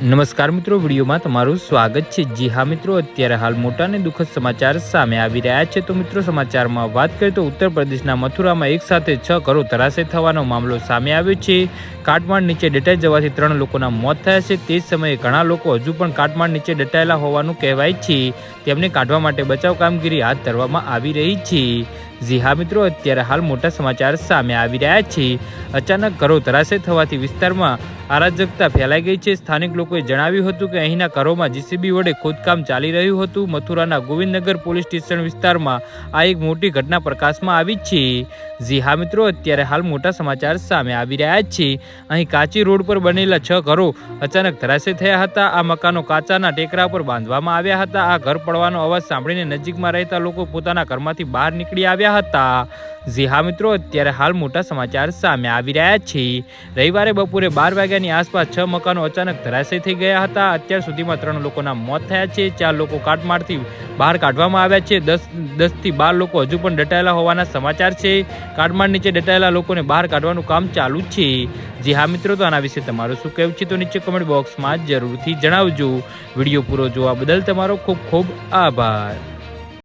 નમસ્કાર મિત્રો, વિડીયોમાં તમારું સ્વાગત છે. જી હા મિત્રો, અત્યારે હાલ મોટા અને દુઃખદ સમાચાર સામે આવી રહ્યા છે. તો મિત્રો, સમાચારમાં વાત કરીએ તો ઉત્તર પ્રદેશના મથુરામાં એક સાથે છ ઘરો ધરાશે થવાનો મામલો સામે આવ્યો છે. કાટમાળ નીચે દટાઈ જવાથી ત્રણ લોકોના મોત થયા છે. તે જ સમયે ઘણા લોકો હજુ પણ કાટમાળ નીચે દટાયેલા હોવાનું કહેવાય છે. તેમને કાઢવા માટે બચાવ કામગીરી હાથ ધરવામાં આવી રહી છે. જી હા મિત્રો, અત્યારે હાલ મોટા સમાચાર સામે આવી રહ્યા છે. અચાનક ઘરો ધરાશે થવાથી વિસ્તારમાં અરાજકતા ફેલાઈ ગઈ છે. સ્થાનિક લોકોએ જણાવ્યું હતું કે અહીંના ઘરોમાં જીસીબી વડે ખોદકામ ચાલી રહ્યું હતું. મથુરાના ગોવિંદનગર પોલીસ સ્ટેશન વિસ્તારમાં આ એક મોટી ઘટના પ્રકાશમાં આવી છે. જી હા મિત્રો, અત્યારે હાલ મોટા સમાચાર સામે આવી રહ્યા છે. અહીં કાચી રોડ પર બનેલા છ ઘરો અચાનક ધરાશય થયા હતા. આ મકાનો કાચાના ટેકરા પર બાંધવામાં આવ્યા હતા. આ ઘર પડવાનો અવાજ સાંભળીને નજીકમાં રહેતા લોકો પોતાના ઘરમાંથી બહાર નીકળી આવ્યા હતા. જી હા મિત્રો, અત્યારે હાલ મોટા સમાચાર સામે આવી રહ્યા છે. રવિવારે બપોરે બાર વાગ્યાની આસપાસ છ મકાનો અચાનક ધરાશય થઈ ગયા હતા. અત્યાર સુધીમાં ત્રણ લોકોના મોત થયા છે. ચાર લોકો કાટમાળથી બહાર કાઢવામાં આવ્યા છે. દસ, દસથી બાર લોકો હજુ પણ દટાયેલા હોવાના સમાચાર છે. કાટમાળ નીચે દટાયેલા લોકોને બહાર કાઢવાનું કામ ચાલુ છે. જી હા મિત્રો, તો આના વિશે તમારું શું કહેવું છે તો નીચે કમેન્ટ બોક્સમાં જરૂરથી જણાવજો. વીડિયો પૂરો જોવા બદલ તમારો ખૂબ ખૂબ આભાર.